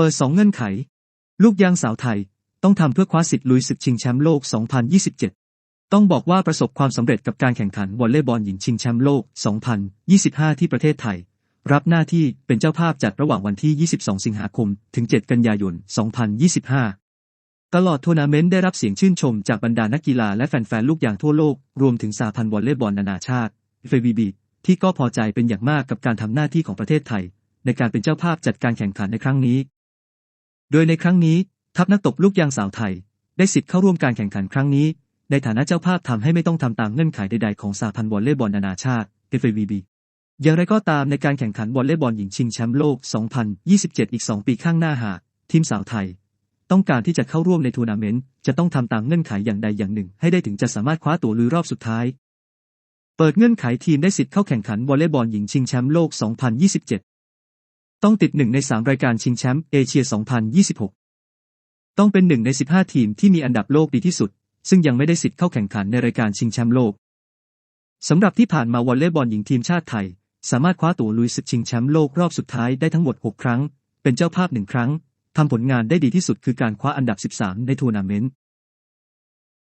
ปิด2เงื่อนไข ลูกยางสาวไทย ต้องทำเพื่อคว้าสิทธิ์ลุยศึกชิงแชมป์โลก 2027 ต้องบอกว่าประสบความสำเร็จกับการแข่งขันวอลเลย์บอลหญิงชิงแชมป์โลก 2025 ที่ประเทศไทย รับหน้าที่เป็นเจ้าภาพจัดระหว่างวันที่ 22 สิงหาคม ถึง 7 กันยายน 2025 ตลอดทัวร์นาเมนต์ได้รับเสียงชื่นชมจากบรรดานักกีฬาและแฟนๆลูกยางทั่วโลก รวมถึงสาพันธ์วอลเลย์บอลนานาชาติ FIVB ที่ก็พอใจเป็นอย่างมากกับการทำหน้าที่ของประเทศไทยในการเป็นเจ้าภาพจัดการแข่งขันในครั้งนี้ โดยในครั้งนี้ ทัพนักตบลูกยางสาวไทย ได้สิทธิ์เข้าร่วมการแข่งขันครั้งนี้ ในฐานะเจ้าภาพทำให้ไม่ต้องทำตามเงื่อนไขใดๆของสาพันธ์วอลเลย์บอลนานาชาติ FIVB อย่างไรก็ตามในการแข่งขันวอลเลย์บอลหญิงชิงแชมป์โลก 2027 อีก 2 ปีข้างหน้าหากทีมสาวไทย ต้องการที่จะเข้าร่วมในทัวร์นาเมนต์จะต้องทำตามเงื่อนไขอย่างใดอย่างหนึ่ง ให้ได้ถึงจะสามารถคว้าตั๋วลุยรอบสุดท้าย เปิดเงื่อนไขทีมได้สิทธิ์เข้าแข่งขันวอลเลย์บอลหญิงชิงแชมป์โลก 2027 ต้องติดหนึ่งใน3รายการชิงแชมป์เอเชีย 2026 ต้องเป็นหนึ่งใน 15 ทีมที่มีอันดับโลกดีที่สุด ซึ่งยังไม่ได้สิทธิ์เข้าแข่งขันในรายการชิงแชมป์โลก สำหรับที่ผ่านมาวอลเลย์บอลหญิงทีมชาติไทย สามารถคว้าตั๋วลุยศึกชิงแชมป์โลกรอบสุดท้ายได้ทั้งหมด 6 ครั้ง เป็นเจ้าภาพหนึ่งครั้งทำผลงานได้ดีที่สุดคือการคว้าอันดับ 13 ในทัวร์นาเมนต์